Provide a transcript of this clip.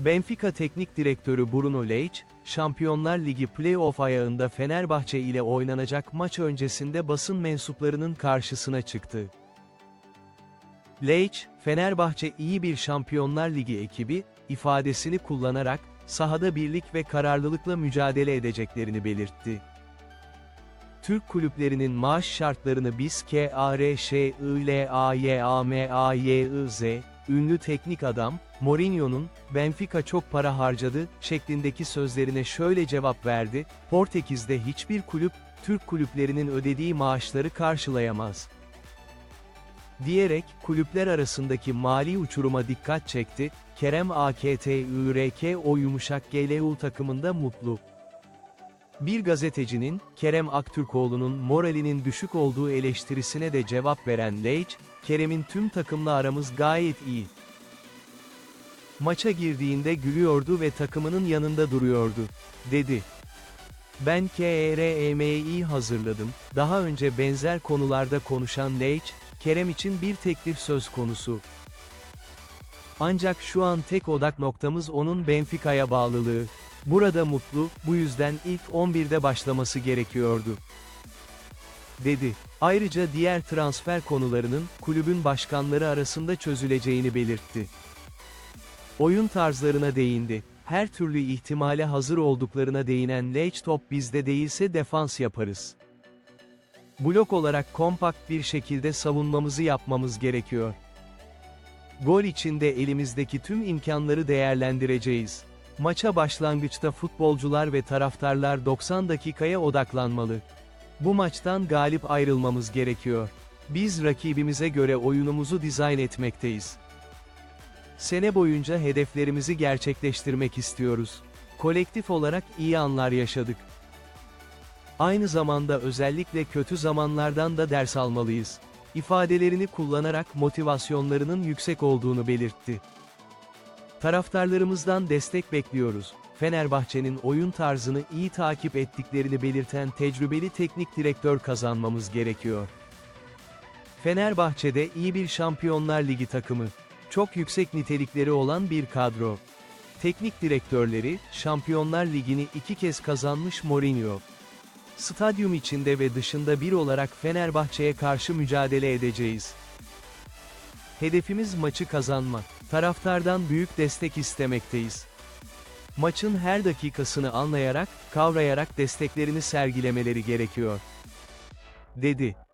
Benfica Teknik Direktörü Bruno Lage, Şampiyonlar Ligi play-off ayağında Fenerbahçe ile oynanacak maç öncesinde basın mensuplarının karşısına çıktı. Lage, Fenerbahçe iyi bir Şampiyonlar Ligi ekibi, ifadesini kullanarak, sahada birlik ve kararlılıkla mücadele edeceklerini belirtti. Türk kulüplerinin maaş şartlarını biz KARŞILAYAMAYIZ, ünlü teknik adam, Mourinho'nun, Benfica çok para harcadı, şeklindeki sözlerine şöyle cevap verdi, Portekiz'de hiçbir kulüp, Türk kulüplerinin ödediği maaşları karşılayamaz. Diyerek, kulüpler arasındaki mali uçuruma dikkat çekti, Kerem AKTÜRK o yumuşak GLU takımında mutlu. Bir gazetecinin, Kerem Aktürkoğlu'nun moralinin düşük olduğu eleştirisine de cevap veren Lage, Kerem'in tüm takımla aramız gayet iyi. Maça girdiğinde gülüyordu ve takımının yanında duruyordu, dedi. Ben KREM'yi hazırladım, daha önce benzer konularda konuşan Lage, Kerem için bir teklif söz konusu. Ancak şu an tek odak noktamız onun Benfica'ya bağlılığı. Burada mutlu, bu yüzden ilk 11'de başlaması gerekiyordu. Dedi. Ayrıca diğer transfer konularının, kulübün başkanları arasında çözüleceğini belirtti. Oyun tarzlarına değindi. Her türlü ihtimale hazır olduklarına değinen Leach top bizde değilse defans yaparız. Blok olarak kompakt bir şekilde savunmamızı yapmamız gerekiyor. Gol içinde elimizdeki tüm imkanları değerlendireceğiz. Maça başlangıçta futbolcular ve taraftarlar 90 dakikaya odaklanmalı. Bu maçtan galip ayrılmamız gerekiyor. Biz rakibimize göre oyunumuzu dizayn etmekteyiz. Sene boyunca hedeflerimizi gerçekleştirmek istiyoruz. Kolektif olarak iyi anlar yaşadık. Aynı zamanda özellikle kötü zamanlardan da ders almalıyız. ifadelerini kullanarak motivasyonlarının yüksek olduğunu belirtti. Taraftarlarımızdan destek bekliyoruz. Fenerbahçe'nin oyun tarzını iyi takip ettiklerini belirten tecrübeli teknik direktör kazanmamız gerekiyor. Fenerbahçe'de iyi bir Şampiyonlar Ligi takımı. Çok yüksek nitelikleri olan bir kadro. Teknik direktörleri, Şampiyonlar Ligi'ni iki kez kazanmış Mourinho. Stadyum içinde ve dışında bir olarak Fenerbahçe'ye karşı mücadele edeceğiz. Hedefimiz maçı kazanmak. Taraftardan büyük destek istemekteyiz. Maçın her dakikasını anlayarak, kavrayarak desteklerini sergilemeleri gerekiyor. Dedi.